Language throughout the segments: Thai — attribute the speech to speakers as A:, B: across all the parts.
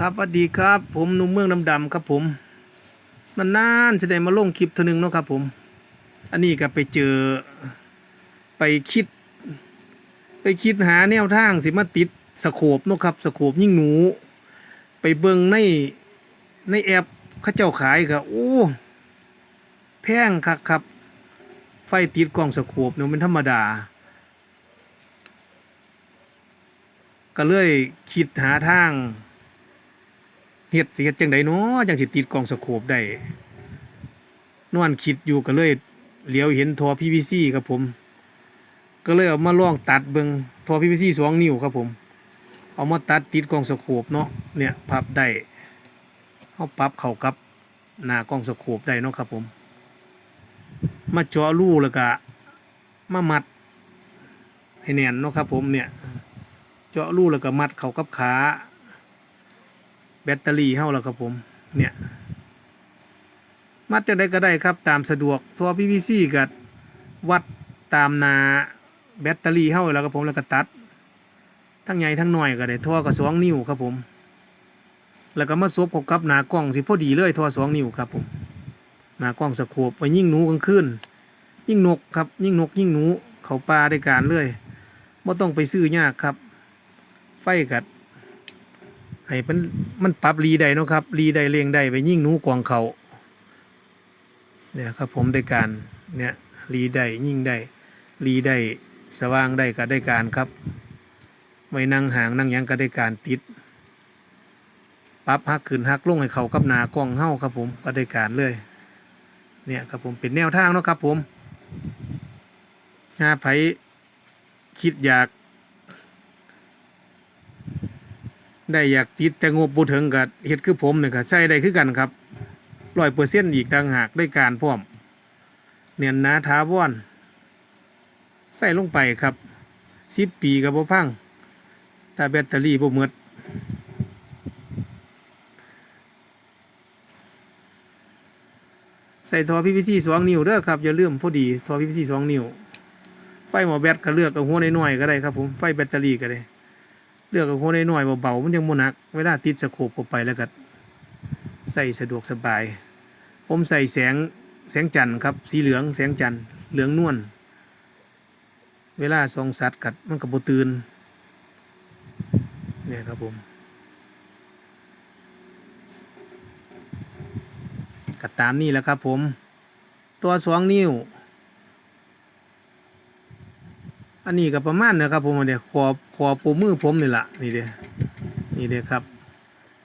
A: ครับสวัสดีครับ ผมหนุ่มเมืองดำดำๆครับผมมันนานจะได้มาลงคลิปเทอนึงเนาะครับ ผม อันนี้ก็ไปเจอไปคิด ไปคิดหาแนวทางสิมาติดสโคบเนาะครับสโคบยิ่งหนู ไปเบิ่งในในแอปเขาเจ้าขายก็โอ้แพงคักครับ ไฟติดกล้องสโคบเนี่ยมันธรรมดาก็เลยคิดหาทาง เฮ็ดสิเฮ็ดจังไดเนาะจังสิติดกล้องสโคปได้นอนคิดอยู่ก็เลยเหลียวเห็นทอ PVC ครับผม ก็เลยเอามาลองตัดเบิงทอ PVC สองนิ้วครับผม เอามาตัดติดกล้องสโคปเนาะเนี่ยพับได้เฮาปรับเข้ากับหน้ากล้องสโคปได้เนาะครับผม มาเจาะรูแล้วก็มามัดให้แน่นเนาะครับผมเนี่ย เจาะรูแล้วก็มัดเข้ากับขา แบตเตอรี่เฮาแล้วครับผม เนี่ย มัดจะได้ก็ได้ครับตามสะดวกตัว PVC กับวัดตามนาแบตเตอรี่เฮาแล้วครับผมแล้วก็ตัด ทั้งใหญ่ทั้งน้อยก็ได้ท่อก็สองนิ้วครับผม แล้วก็มาซบเข้ากับหนากล้องสิพอดีเลยท่อสองนิ้วครับผมหนากล้องสโคปไว้ยิ่งหนูกลางคืนยิ่งนกครับ ยิ่งนกยิ่งหนูเขาปลาได้การเลยไม่ต้องไปซื้อยากครับ ไฟกัด ให้มันมันปรับรีได้เนาะครับรีได้เลียงได้ไปยิ่งหนูกวางเขาเนี่ยครับผมได้การเนี่ยรีได้ยิ่งได้รีได้สว่างได้ก็ได้การครับ ไม่นั่งห่างนั่งยังก็ได้การติดปรับหักขึ้นหักลงให้เขากับนากล้องเฮ้าครับผมก็ได้การเลยเนี่ยครับผมเป็นแนวทางเนาะครับผมถ้าไผคิดอยาก ได้อยากติดแต่งบบุถึงกับเฮ็ดคือผมเนี่ยก็ใช้ได้คือกันครับร้อยเปอร์เซ็นต์อีกต่างหากได้การพร้อม เนียนนาท้าวอนใส่ลงไปครับสิบปีกับบ่พังถ้าแบตเตอรี่บ่หมดใส่ท่อ PVC สองนิ้วเด้อครับอย่าลืมพอดีท่อ PVC สองนิ้วไฟหมอแบตก็เลือกเอาหัวน้อยๆก็ได้ครับผมไฟแบตเตอรี่ก็ได้ เลือกเอาหัวน้อยๆเบาๆมันยังโมนัก เวลาติดสโคปเข้าไปแล้วก็ใส่สะดวกสบาย ผมใส่แสงแสงจันทร์ครับ สีเหลืองแสงจันทร์เหลืองนวลเวลาสองสัตว์กัดมันกับบตื่นเนี่ยครับผมก็ตามนี่แหละครับผม ตัวสองนิ้ว อันนี้ก็ประมาณนะครับผมอันเดียขอขอปูมือผมนี่แหละนี่เดียนี่เดียครับ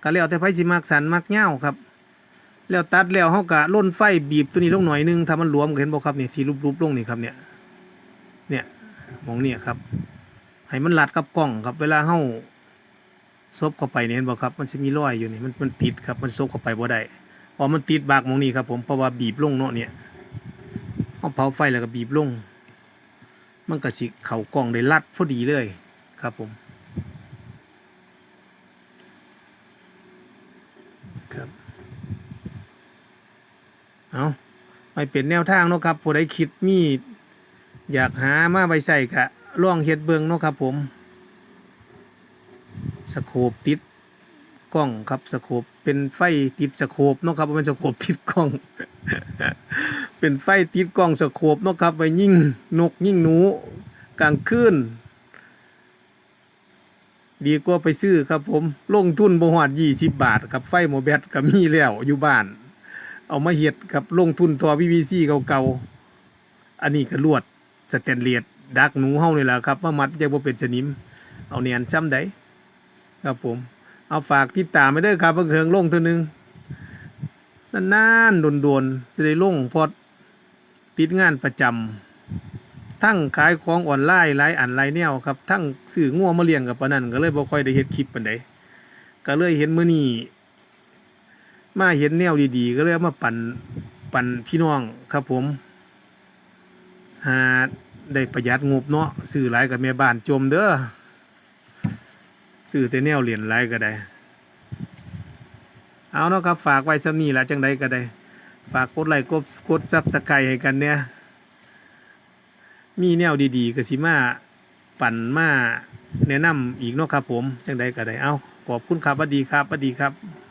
A: ก็แล้วแต่ไฟสิมักสันมักเง่าวครับ แล้วตัดแล้วเขากะล่นไฟบีบตัวนี้ลงหน่อยนึงถ้ามันหลวมเห็นบ่ครับเนี่ยสีรูปๆลงนี่ครับเนี่ยเนี่ยมองเนี่ยครับให้มันรัดกับกล้องครับ เวลาเขาซบเข้าไปเนี่ยเห็นบ่ครับ มันจะมีรอยอยู่นี่มันมันติดครับมันซบเข้าไปบ่ได้พอมันติดบากมองนี่ครับผมเพราะว่าบีบลงเนาะเนี่ยเอาเผาไฟแล้วก็บีบลง มันก็สิเข่ากล้องได้รัดพอดีเลยครับผมครับเอาไปเป็นแนวทางเนาะครับผู้ใดคิดมีอยากหามาไปใส่กะล่องเฮ็ดเบิงเนาะครับผมสโคปติด ล้องครับสโคปเป็นไฟติดสโคปเนาะครับบ่แมันสโคปติดกล้อง เป็นไฟติดกล้องสโคปเนาะครับไปยิ่งนกยิ่งหนูกลางคืนดีกว่าไปซื้อครับผม ลงทุนบ่ฮอดยี่สิบบาทกับไฟโมแบตก็มีแล้วอยู่บ้าน เอามาเฮ็ดกับลงทุนตัว PVC เก่าๆ อันนี้ก็ลวดสแตนเลสดักหนูเฮานี่แหละครับมามัดยังบ่เป็นสนิม เอาเนียนช้ำได้ครับผม เอาฝากติดตามไปเด้อครับเพิ่งเฮงลงเท่านึงนานๆโดนๆจะได้ลงพอติดงานประจำทั้งขายของออนไลน์หลายอันหลายแนวครับทั้งซื้องัวมาเลี้ยงกับปานนั้นก็เลยบ่ค่อยได้เฮ็ดคลิปปานใดก็เลยเห็นมื้อนี้มาเห็นแนวดีๆ ก็เลยมาปั่นปั่นพี่น้องครับผม หาได้ประหยัดงบเนาะซื้อหลายกับแม่บ้านจมเด้อ ซื้อแต่แนวเหรียญหลายก็ได้ เอาเนาะครับฝากไว้ซำนี้ละจังใดก็ได้ ฝากกดไลค์กดกดซับสไครให้กันเนี่ย มีแนวดีๆกสิมาปั่นมาแนะนำอีกเนาะครับผม จังใดก็ได้ เอาขอบคุณครับสวัสดีครับสวัสดีครับ